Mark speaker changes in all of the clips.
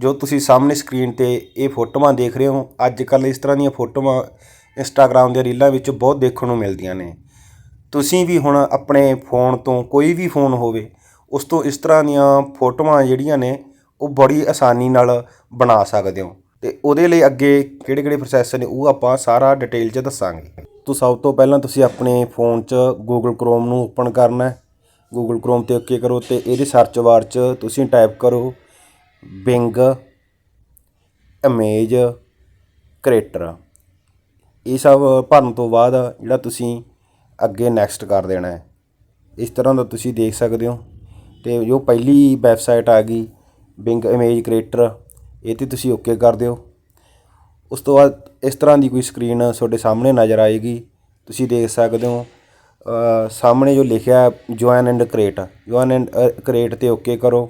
Speaker 1: ਜੋ ਤੁਸੀਂ ਸਾਹਮਣੇ ਸਕਰੀਨ ਤੇ ਇਹ ਫੋਟੋਆਂ ਦੇਖ ਰਹੇ ਹੋ ਅੱਜ ਕੱਲ੍ਹ ਇਸ ਤਰ੍ਹਾਂ ਦੀਆਂ ਫੋਟੋਆਂ ਇੰਸਟਾਗ੍ਰਾਮ ਦੀਆਂ ਰੀਲਾਂ ਵਿੱਚ ਬਹੁਤ ਦੇਖਣ ਨੂੰ ਮਿਲਦੀਆਂ ਨੇ। ਤੁਸੀਂ ਵੀ ਹੁਣ ਆਪਣੇ ਫੋਨ ਤੋਂ ਕੋਈ ਵੀ ਫੋਨ ਹੋਵੇ, ਉਸ ਤੋਂ ਇਸ ਤਰ੍ਹਾਂ ਦੀਆਂ ਫੋਟੋਆਂ ਜਿਹੜੀਆਂ ਨੇ, ਉਹ ਬੜੀ ਆਸਾਨੀ ਨਾਲ ਬਣਾ ਸਕਦੇ ਹੋ। ਤੇ ਉਹਦੇ ਲਈ ਅੱਗੇ ਕਿਹੜੇ ਕਿਹੜੇ ਪ੍ਰੋਸੈਸ ਨੇ, ਉਹ ਆਪਾਂ ਸਾਰਾ ਡਿਟੇਲ 'ਚ ਦੱਸਾਂਗੇ। ਤੋਂ ਸਭ ਤੋਂ ਪਹਿਲਾਂ ਤੁਸੀਂ ਆਪਣੇ ਫੋਨ 'ਚ Google Chrome ਨੂੰ ਓਪਨ ਕਰਨਾ ਹੈ। Google Chrome ਤੇ ਓਕੇ ਕਰੋ ਤੇ ਇਹਦੇ ਸਰਚ ਬਾਰ 'ਚ ਤੁਸੀਂ ਟਾਈਪ ਕਰੋ ਬਿੰਗ ਇਮੇਜ ਕਰੇਟਰ। ਇਹ ਸਭ ਭਰਨ ਤੋਂ ਬਾਅਦ ਜਿਹੜਾ ਤੁਸੀਂ ਅੱਗੇ ਨੈਕਸਟ ਕਰ ਦੇਣਾ ਹੈ। ਇਸ ਤਰ੍ਹਾਂ ਦਾ ਤੁਸੀਂ ਦੇਖ ਸਕਦੇ ਹੋ। ਅਤੇ ਜੋ ਪਹਿਲੀ ਵੈਬਸਾਈਟ ਆ ਗਈ, ਬਿੰਗ ਇਮੇਜ ਕ੍ਰੀਏਟਰ ਇਹ ਤੇ ਤੁਸੀਂ ਓਕੇ ਕਰ ਦਿਓ। ਉਸ ਤੋਂ ਬਾਅਦ ਇਸ ਤਰ੍ਹਾਂ ਦੀ ਕੋਈ ਸਕਰੀਨ ਤੁਹਾਡੇ ਸਾਹਮਣੇ ਨਜ਼ਰ ਆਏਗੀ। ਤੁਸੀਂ ਦੇਖ ਸਕਦੇ ਹੋ ਸਾਹਮਣੇ ਜੋ ਲਿਖਿਆ join and create join and create ਤੇ ਓਕੇ ਕਰੋ।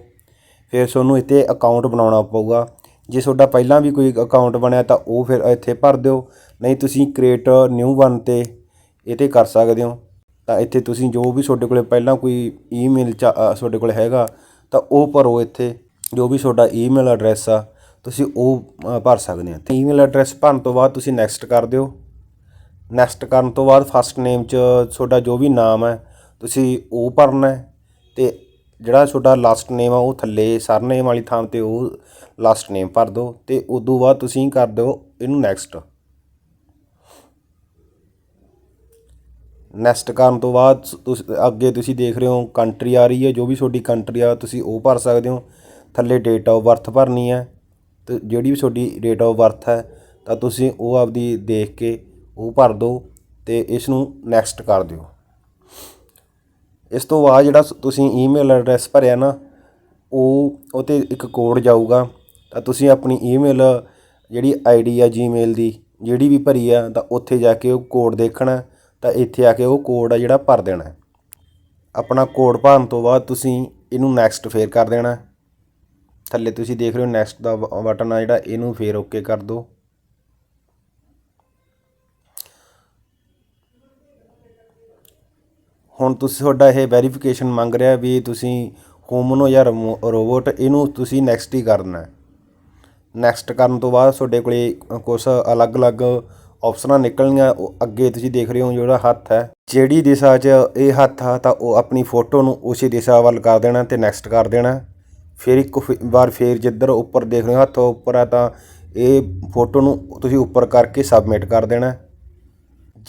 Speaker 1: ਫਿਰ ਤੁਹਾਨੂੰ ਇੱਥੇ ਅਕਾਊਂਟ ਬਣਾਉਣਾ ਪਊਗਾ। ਜੇ ਤੁਹਾਡਾ ਪਹਿਲਾਂ ਵੀ ਕੋਈ ਅਕਾਊਂਟ ਬਣਿਆ ਤਾਂ ਉਹ ਫਿਰ ਇੱਥੇ ਭਰ ਦਿਓ। ਨਹੀਂ ਤੁਸੀਂ ਕ੍ਰੀਏਟ ਨਿਊ ਵਨ ਤੇ ਇਹ ਤੇ ਕਰ ਸਕਦੇ ਹੋ। ਤਾਂ ਇੱਥੇ ਤੁਸੀਂ ਜੋ ਵੀ ਤੁਹਾਡੇ ਕੋਲੇ ਪਹਿਲਾਂ ਕੋਈ ਈਮੇਲ ਚ ਤੁਹਾਡੇ ਕੋਲ ਹੈਗਾ, ਤਾਂ ਉਹ ਭਰੋ ਇੱਥੇ। ਜੋ ਵੀ ਤੁਹਾਡਾ ਈਮੇਲ ਐਡਰੈਸ ਆ, ਤੁਸੀਂ ਉਹ ਭਰ ਸਕਦੇ ਹੋ ਈਮੇਲ ਐਡਰੈਸ ਭਰਨ ਤੋਂ ਬਾਅਦ ਤੁਸੀਂ ਨੈਕਸਟ ਕਰ ਦਿਓ। ਨੈਕਸਟ ਕਰਨ ਤੋਂ ਬਾਅਦ ਫਸਟ ਨੇਮ 'ਚ ਤੁਹਾਡਾ ਜੋ ਵੀ ਨਾਮ ਹੈ, ਤੁਸੀਂ ਉਹ ਭਰਨਾ ਹੈ ਤੇ ਜਿਹੜਾ ਤੁਹਾਡਾ ਲਾਸਟ ਨੇਮ ਆ, ਉਹ ਥੱਲੇ ਸਰਨੇਮ ਵਾਲੀ ਥਾਂ ਤੇ ਉਹ ਲਾਸਟ ਨੇਮ ਭਰ ਦਿਓ ਤੇ ਤੋਂ ਬਾਅਦ ਤੁਸੀਂ ਕਰ ਦਿਓ ਇਹਨੂੰ ਨੈਕਸਟ ਨੈਕਸਟ ਕਰਨ ਤੋਂ ਬਾਅਦ ਤੁਸੀਂ ਅੱਗੇ ਤੁਸੀਂ ਦੇਖ ਰਹੇ ਹੋ ਕੰਟਰੀ ਆ ਰਹੀ ਹੈ, ਜੋ ਵੀ ਤੁਹਾਡੀ ਕੰਟਰੀ ਆ, ਤੁਸੀਂ ਉਹ ਭਰ ਸਕਦੇ ਹੋ। ਥੱਲੇ ਡੇਟ ਆਫ ਬਰਥ ਭਰਨੀ ਹੈ, ਤੇ ਜਿਹੜੀ ਵੀ ਤੁਹਾਡੀ ਡੇਟ ਆਫ ਬਰਥ ਹੈ, ਤਾਂ ਤੁਸੀਂ ਉਹ ਆਪਦੀ ਦੇਖ ਕੇ ਉਹ ਭਰ ਦਿਓ ਤੇ ਇਸ ਨੂੰ ਨੈਕਸਟ ਕਰ ਦਿਓ। ਇਸ ਤੋਂ ਬਾਅਦ ਜਿਹੜਾ ਤੁਸੀਂ ਈਮੇਲ ਐਡਰੈਸ ਭਰਿਆ ਨਾ, ਉਹ ਉਹ 'ਤੇ ਇੱਕ ਕੋਡ ਜਾਊਗਾ। ਤਾਂ ਤੁਸੀਂ ਆਪਣੀ ਈਮੇਲ ਜਿਹੜੀ ਆਈਡੀ ਆ ਜੀਮੇਲ ਦੀ, ਜਿਹੜੀ ਵੀ ਭਰੀ ਆ, ਤਾਂ ਉੱਥੇ ਜਾ ਕੇ ਉਹ ਕੋਡ ਦੇਖਣਾ, ਤਾਂ ਇੱਥੇ ਆ ਕੇ ਉਹ ਕੋਡ ਆ ਜਿਹੜਾ ਭਰ ਦੇਣਾ। ਆਪਣਾ ਕੋਡ ਭਰਨ ਤੋਂ ਬਾਅਦ ਤੁਸੀਂ ਇਹਨੂੰ ਨੈਕਸਟ ਫੇਰ ਕਰ ਦੇਣਾ। ਥੱਲੇ ਤੁਸੀਂ ਦੇਖ ਰਹੇ ਹੋ ਨੈਕਸਟ ਦਾ ਬਟਨ ਆ ਜਿਹੜਾ, ਇਹਨੂੰ ਫੇਰ ਓਕੇ ਕਰ ਦਿਓ। ਹੁਣ ਤੁਸੀਂ ਤੁਹਾਡਾ ਇਹ ਵੈਰੀਫਿਕੇਸ਼ਨ ਮੰਗ ਰਿਹਾ ਵੀ ਤੁਸੀਂ ਹਿਊਮਨ ਹੋ ਜਾਂ ਰੋਬੋਟ ਇਹਨੂੰ ਤੁਸੀਂ ਨੈਕਸਟ ਹੀ ਕਰਨਾ ਨੈਕਸਟ ਕਰਨ ਤੋਂ ਬਾਅਦ ਤੁਹਾਡੇ ਕੋਲੇ ਕੁਝ ਅਲੱਗ-ਅਲੱਗ ਆਪਸ਼ਨਾਂ ਨਿਕਲਣੀਆਂ, ਉਹ ਅੱਗੇ ਤੁਸੀਂ ਦੇਖ ਰਹੇ ਹੋ ਜਿਹੜਾ ਹੱਥ ਹੈ। ਜਿਹੜੀ ਦਿਸ਼ਾ 'ਚ ਇਹ ਹੱਥ ਆ, ਤਾਂ ਉਹ ਆਪਣੀ ਫੋਟੋ ਨੂੰ ਉਸੇ ਦਿਸ਼ਾ ਵੱਲ ਕਰ ਦੇਣਾ ਤੇ ਨੈਕਸਟ ਕਰ ਦੇਣਾ। ਫਿਰ ਇੱਕ ਫ- ਵਾਰ ਫੇਰ ਜਿੱਧਰ ਉੱਪਰ ਦੇਖ ਰਹੇ ਹੋ, ਹੱਥ ਉੱਪਰ ਆ, ਤਾਂ ਇਹ ਫੋਟੋ ਨੂੰ ਤੁਸੀਂ ਉੱਪਰ ਕਰਕੇ ਸਬਮਿਟ ਕਰ ਦੇਣਾ।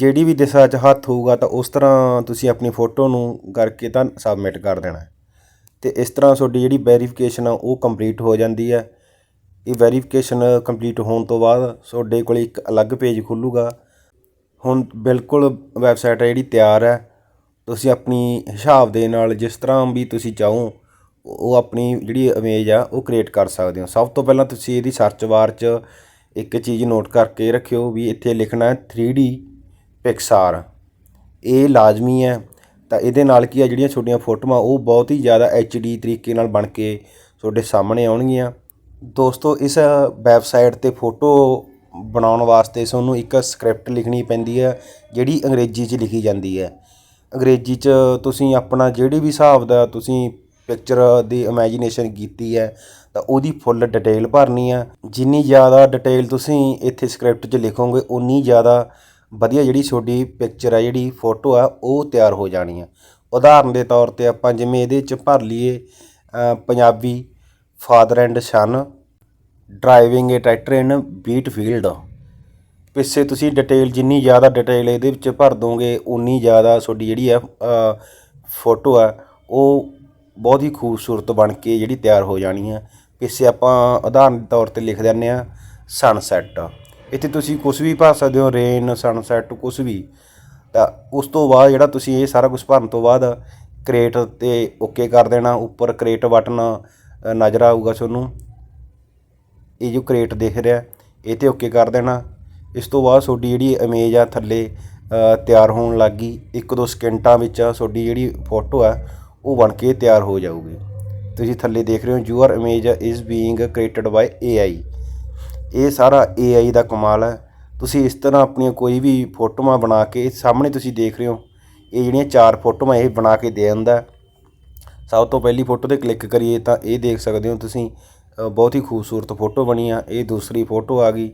Speaker 1: ਜਿਹੜੀ ਵੀ ਦਿਸ਼ਾ 'ਚ ਹੱਥ ਹੋਊਗਾ ਤਾਂ ਉਸ ਤਰ੍ਹਾਂ ਤੁਸੀਂ ਆਪਣੀ ਫੋਟੋ ਨੂੰ ਕਰਕੇ ਤਾਂ ਸਬਮਿਟ ਕਰ ਦੇਣਾ ਅਤੇ ਇਸ ਤਰ੍ਹਾਂ ਤੁਹਾਡੀ ਜਿਹੜੀ ਵੈਰੀਫਿਕੇਸ਼ਨ ਆ, ਉਹ ਕੰਪਲੀਟ ਹੋ ਜਾਂਦੀ ਹੈ। ਇਹ ਵੈਰੀਫਿਕੇਸ਼ਨ ਕੰਪਲੀਟ ਹੋਣ ਤੋਂ ਬਾਅਦ ਤੁਹਾਡੇ ਕੋਲ ਇੱਕ ਅਲੱਗ ਪੇਜ ਖੁੱਲੂਗਾ। ਹੁਣ ਬਿਲਕੁਲ ਵੈਬਸਾਈਟ ਹੈ ਜਿਹੜੀ ਤਿਆਰ ਹੈ। ਤੁਸੀਂ ਆਪਣੀ ਹਿਸਾਬ ਦੇ ਨਾਲ ਜਿਸ ਤਰ੍ਹਾਂ ਵੀ ਤੁਸੀਂ ਚਾਹੋ, ਉਹ ਆਪਣੀ ਜਿਹੜੀ ਇਮੇਜ ਆ, ਉਹ ਕ੍ਰੀਏਟ ਕਰ ਸਕਦੇ ਹੋ। ਸਭ ਤੋਂ ਪਹਿਲਾਂ ਤੁਸੀਂ ਇਹਦੀ ਸਰਚ ਬਾਰ 'ਚ ਇੱਕ ਚੀਜ਼ ਨੋਟ ਕਰਕੇ ਰੱਖਿਓ ਵੀ ਇੱਥੇ ਲਿਖਣਾ ਹੈ 3D ਪਿਕਸਾਰ ਇਹ ਲਾਜ਼ਮੀ ਹੈ। ਤਾਂ ਇਹਦੇ ਨਾਲ ਕੀ ਆ, ਜਿਹੜੀਆਂ ਤੁਹਾਡੀਆਂ ਫੋਟੋਆਂ, ਉਹ ਬਹੁਤ ਹੀ ਜ਼ਿਆਦਾ HD ਤਰੀਕੇ ਨਾਲ ਬਣ ਕੇ ਤੁਹਾਡੇ ਸਾਹਮਣੇ ਆਉਣਗੀਆਂ। ਦੋਸਤੋ, ਇਸ ਵੈਬਸਾਈਟ ਤੇ ਫੋਟੋ ਬਣਾਉਣ ਵਾਸਤੇ ਤੁਹਾਨੂੰ ਇੱਕ ਸਕ੍ਰਿਪਟ ਲਿਖਣੀ ਪੈਂਦੀ ਹੈ, ਜਿਹੜੀ ਅੰਗਰੇਜ਼ੀ 'ਚ ਲਿਖੀ ਜਾਂਦੀ ਹੈ। ਅੰਗਰੇਜ਼ੀ 'ਚ ਤੁਸੀਂ ਆਪਣਾ ਜਿਹੜੀ ਵੀ ਹਿਸਾਬ ਦਾ ਤੁਸੀਂ ਪਿਕਚਰ ਦੀ ਇਮੇਜਿਨੇਸ਼ਨ ਕੀਤੀ ਹੈ, ਤਾਂ ਉਹਦੀ ਫੁੱਲ ਡਿਟੇਲ ਭਰਨੀ ਆ ਜਿੰਨੀ ਜ਼ਿਆਦਾ ਡਿਟੇਲ ਤੁਸੀਂ ਇੱਥੇ ਸਕ੍ਰਿਪਟ 'ਚ ਲਿਖੋਗੇ ਉਨੀ ਜ਼ਿਆਦਾ ਵਧੀਆ ਜਿਹੜੀ ਤੁਹਾਡੀ ਪਿਕਚਰ ਆ, ਜਿਹੜੀ ਫੋਟੋ ਆ, ਉਹ ਤਿਆਰ ਹੋ ਜਾਣੀ ਆ। ਉਦਾਹਰਨ ਦੇ ਤੌਰ ਤੇ ਆਪਾਂ ਜਿਵੇਂ ਇਹਦੇ 'ਚ ਭਰ ਲਈਏ Punjabi father and son driving a tractor in beet field ਪਿੱਛੇ ਤੁਸੀਂ ਡਿਟੇਲ ਜਿੰਨੀ ਜ਼ਿਆਦਾ ਡਿਟੇਲ ਇਹਦੇ ਵਿੱਚ ਭਰ ਦੋਗੇ ਉਨੀ ਜ਼ਿਆਦਾ ਤੁਹਾਡੀ ਜਿਹੜੀ ਆ ਫੋਟੋ ਆ, ਉਹ ਬਹੁਤ ਹੀ ਖੂਬਸੂਰਤ ਬਣ ਕੇ ਜਿਹੜੀ ਤਿਆਰ ਹੋ ਜਾਣੀ ਆ। ਪਿੱਛੇ ਆਪਾਂ ਉਦਾਹਰਨ ਦੇ ਤੌਰ ਤੇ ਲਿਖ ਦਿੰਦੇ ਆ ਸਨਸੈਟ ਇੱਥੇ ਤੁਸੀਂ ਕੁਝ ਵੀ ਭਰ ਸਕਦੇ ਹੋ ਰੇਨ ਸਨਸੈਟ ਕੁਝ ਵੀ, ਤਾਂ ਉਸ ਤੋਂ ਬਾਅਦ ਜਿਹੜਾ ਤੁਸੀਂ ਇਹ ਸਾਰਾ ਕੁਝ ਭਰਨ ਤੋਂ ਬਾਅਦ ਕ੍ਰੀਏਟ ਤੇ ਓਕੇ ਕਰ ਦੇਣਾ, ਉੱਪਰ ਕ੍ਰੀਏਟ ਬਟਨ ਨਜ਼ਰ ਆਊਗਾ ਤੁਹਾਨੂੰ। ਇਹ ਜੋ ਕ੍ਰੀਏਟ ਦਿਖ ਰਿਹਾ, ਇਹ ਤੇ ਓਕੇ ਕਰ ਦੇਣਾ। ਇਸ ਤੋਂ ਬਾਅਦ ਤੁਹਾਡੀ ਜਿਹੜੀ ਇਮੇਜ ਆ ਥੱਲੇ ਤਿਆਰ ਹੋਣ ਲੱਗ ਗਈ। ਇੱਕ ਦੋ ਸਕਿੰਟਾਂ ਵਿੱਚ ਤੁਹਾਡੀ ਜਿਹੜੀ ਫੋਟੋ ਆ, ਉਹ ਬਣ ਕੇ ਤਿਆਰ ਹੋ ਜਾਊਗੀ। ਤੁਸੀਂ ਥੱਲੇ ਦੇਖ ਰਹੇ ਹੋ your image is being created by AI ਇਹ ਸਾਰਾ AI ਦਾ ਕਮਾਲ ਹੈ। ਤੁਸੀਂ ਇਸ ਤਰ੍ਹਾਂ ਆਪਣੀਆਂ ਕੋਈ ਵੀ ਫੋਟੋਆਂ ਬਣਾ ਕੇ ਸਾਹਮਣੇ ਤੁਸੀਂ ਦੇਖ ਰਹੇ ਹੋ, ਇਹ ਜਿਹੜੀਆਂ ਚਾਰ ਫੋਟੋਆਂ ਇਹ ਬਣਾ ਕੇ ਦੇ ਦਿੰਦਾ ਸਭ ਤੋਂ ਪਹਿਲੀ ਫੋਟੋ ਤੇ ਕਲਿੱਕ ਕਰੀਏ ਤਾਂ ਇਹ ਦੇਖ ਸਕਦੇ ਹੋ ਤੁਸੀਂ ਬਹੁਤ ਹੀ ਖੂਬਸੂਰਤ ਫੋਟੋ ਬਣੀ ਆ। ਇਹ ਦੂਸਰੀ ਫੋਟੋ ਆ ਗਈ,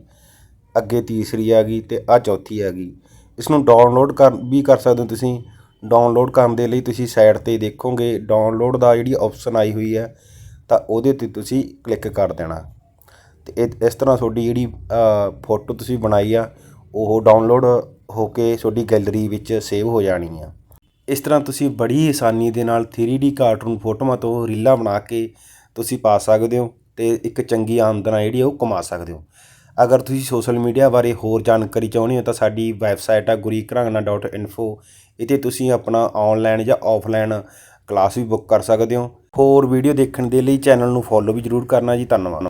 Speaker 1: ਅੱਗੇ ਤੀਸਰੀ ਆ ਗਈ ਤੇ ਆ ਚੌਥੀ ਆ ਗਈ। ਇਸ ਨੂੰ ਡਾਊਨਲੋਡ ਕਰ, ਵੀ ਕਰ ਸਕਦੇ ਹੋ ਤੁਸੀਂ। ਡਾਊਨਲੋਡ ਕਰਨ ਦੇ ਲਈ ਤੁਸੀਂ ਸਾਈਟ ਤੇ ਦੇਖੋਗੇ ਡਾਊਨਲੋਡ ਦਾ ਜਿਹੜੀ ਆਪਸ਼ਨ ਆਈ ਹੋਈ ਹੈ, ਤਾਂ ਉਹਦੇ ਤੇ ਤੁਸੀਂ ਕਲਿੱਕ ਕਰ ਦੇਣਾ। ਅਤੇ ਇਹ, ਇਸ ਤਰ੍ਹਾਂ ਤੁਹਾਡੀ ਜਿਹੜੀ ਫੋਟੋ ਤੁਸੀਂ ਬਣਾਈ ਆ, ਉਹ ਡਾਊਨਲੋਡ ਹੋ ਕੇ ਤੁਹਾਡੀ ਗੈਲਰੀ ਵਿੱਚ ਸੇਵ ਹੋ ਜਾਣੀ ਆ। ਇਸ ਤਰ੍ਹਾਂ ਤੁਸੀਂ ਬੜੀ ਆਸਾਨੀ ਦੇ ਨਾਲ ਥ੍ਰੀ ਡੀ ਕਾਰਟੂਨ ਫੋਟੋਆਂ ਤੋਂ ਰੀਲਾਂ ਬਣਾ ਕੇ ਤੁਸੀਂ ਪਾ ਸਕਦੇ ਹੋ ਅਤੇ ਇੱਕ ਚੰਗੀ ਆਮਦਨ ਆ ਜਿਹੜੀ ਉਹ ਕਮਾ ਸਕਦੇ ਹੋ। ਅਗਰ ਤੁਸੀਂ ਸੋਸ਼ਲ ਮੀਡੀਆ ਬਾਰੇ ਹੋਰ ਜਾਣਕਾਰੀ ਚਾਹੁੰਦੇ ਹੋ ਤਾਂ ਸਾਡੀ ਵੈਬਸਾਈਟ ਆ gurikranਗana.info ਇਤੇ ਤੁਸੀਂ ਆਪਣਾ ਆਨਲਾਈਨ ਜਾਂ ਆਫਲਾਈਨ ਕਲਾਸ ਵੀ ਬੁੱਕ ਕਰ ਸਕਦੇ ਹੋ। ਹੋਰ ਵੀਡੀਓ ਦੇਖਣ ਦੇ ਲਈ ਚੈਨਲ ਨੂੰ ਫੋਲੋ ਵੀ ਜ਼ਰੂਰ ਕਰਨਾ ਜੀ, ਧੰਨਵਾਦ।